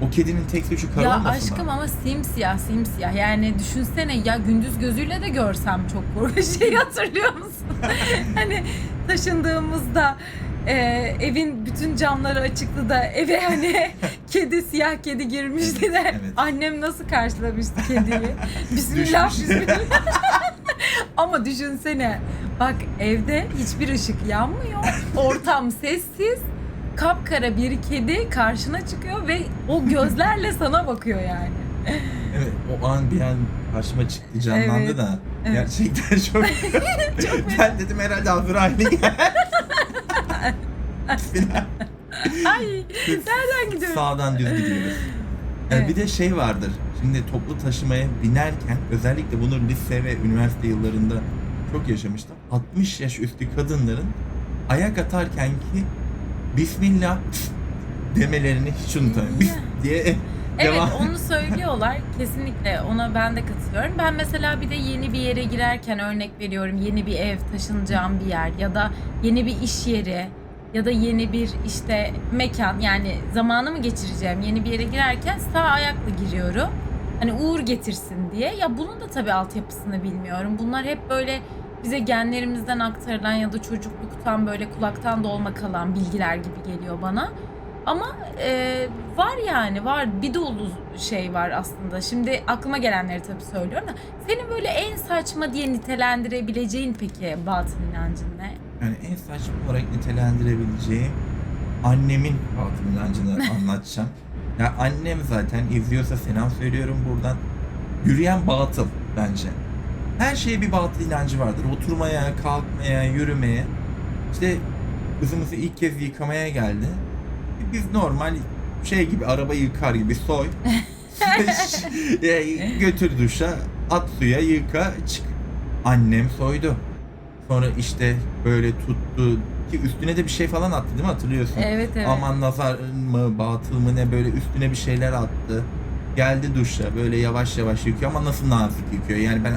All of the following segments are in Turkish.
O kedinin tek suçu kara Ya olmasın aşkım mı? ama simsiyah simsiyah yani düşünsene ya gündüz gözüyle de görsem çok korkunç şey hatırlıyor musun? hani taşındığımızda e, evin bütün camları açıktı da eve hani kedi siyah kedi girmişti de Evet. annem nasıl karşılamıştı kediyi? Bismillah Düşmüş. bismillah. ama düşünsene bak evde hiçbir ışık yanmıyor ortam sessiz kapkara bir kedi karşına çıkıyor ve o gözlerle sana bakıyor yani. Evet o an bir an karşıma çıktı canlandı Evet, da. evet. Gerçekten çok... ben dedim herhalde Azrail'e gel. Ay nereden gidiyoruz? Sağdan düz gidiyoruz. Yani Evet. Bir de şey vardır. Şimdi toplu taşımaya binerken özellikle bunu lise ve üniversite yıllarında çok yaşamıştım. 60 yaş üstü kadınların ayak atarken ki Bismillah demelerini hiç unutamıyorum. Bis diye Evet devam. onu söylüyorlar. Kesinlikle ona ben de katılıyorum. Ben mesela bir de yeni bir yere girerken örnek veriyorum. Yeni bir ev, taşınacağım bir yer ya da yeni bir iş yeri ya da yeni bir işte mekan yani zamanımı geçireceğim yeni bir yere girerken sağ ayakla giriyorum. Hani uğur getirsin diye. Ya bunun da tabii altyapısını bilmiyorum. Bunlar hep böyle bize genlerimizden aktarılan ya da çocukluktan böyle kulaktan dolma kalan bilgiler gibi geliyor bana. Ama e, var yani var bir dolu şey var aslında. Şimdi aklıma gelenleri tabii söylüyorum da senin böyle en saçma diye nitelendirebileceğin peki batın inancın ne? Yani en saçma olarak nitelendirebileceğim annemin batıl inancını anlatacağım. Ya annem zaten izliyorsa selam söylüyorum buradan. Yürüyen batıl bence. Her şeye bir batıl inancı vardır. Oturmaya, kalkmaya, yürümeye. İşte kızımızı ilk kez yıkamaya geldi. Biz normal şey gibi araba yıkar gibi soy. E, Götür duşa, at suya, yıka, çık. Annem soydu. Sonra işte böyle tuttu ki üstüne de bir şey falan attı değil mi hatırlıyorsun? Evet evet. Aman nazar mı batıl mı ne böyle üstüne bir şeyler attı. Geldi duşa böyle yavaş yavaş yıkıyor ama nasıl nazik yıkıyor. Yani ben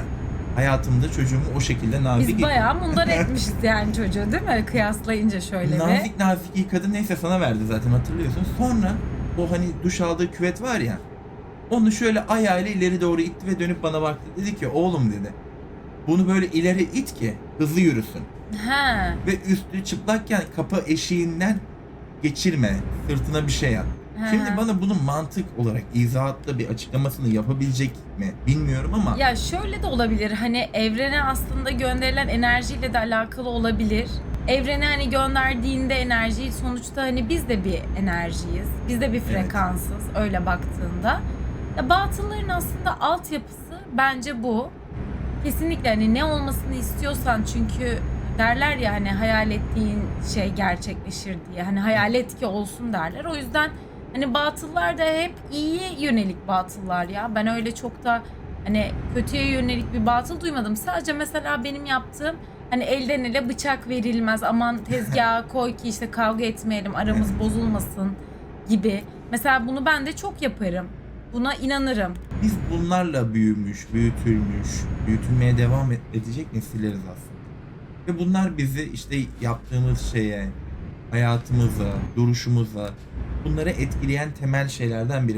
hayatımda çocuğumu o şekilde nazik Biz bayağı mundar etmişiz yani çocuğu değil mi? Kıyaslayınca şöyle bir. Nazik nazik yıkadı neyse sana verdi zaten hatırlıyorsun. Sonra o hani duş aldığı küvet var ya onu şöyle ayağıyla ileri doğru itti ve dönüp bana baktı. Dedi ki oğlum dedi. Bunu böyle ileri it ki hızlı yürüsün. Ha. Ve üstü çıplakken kapı eşiğinden geçirme. Sırtına bir şey at. Şimdi bana bunun mantık olarak izahatlı bir açıklamasını yapabilecek mi bilmiyorum ama Ya şöyle de olabilir hani evrene aslında gönderilen enerjiyle de alakalı olabilir. Evrene hani gönderdiğinde enerjiyi sonuçta hani biz de bir enerjiyiz. Biz de bir frekansız öyle baktığında. Ya batılların aslında altyapısı bence bu. Kesinlikle hani ne olmasını istiyorsan çünkü derler ya hani hayal ettiğin şey gerçekleşir diye. Hani hayal et ki olsun derler. O yüzden hani batıllar da hep iyiye yönelik batıllar ya. Ben öyle çok da hani kötüye yönelik bir batıl duymadım. Sadece mesela benim yaptığım hani elden ele bıçak verilmez aman tezgaha koy ki işte kavga etmeyelim aramız bozulmasın gibi. Mesela bunu ben de çok yaparım. Buna inanırım. biz bunlarla büyümüş, büyütülmüş, büyütülmeye devam et- edecek nesilleriz aslında. Ve bunlar bizi işte yaptığımız şeye, hayatımıza, duruşumuza bunları etkileyen temel şeylerden biri.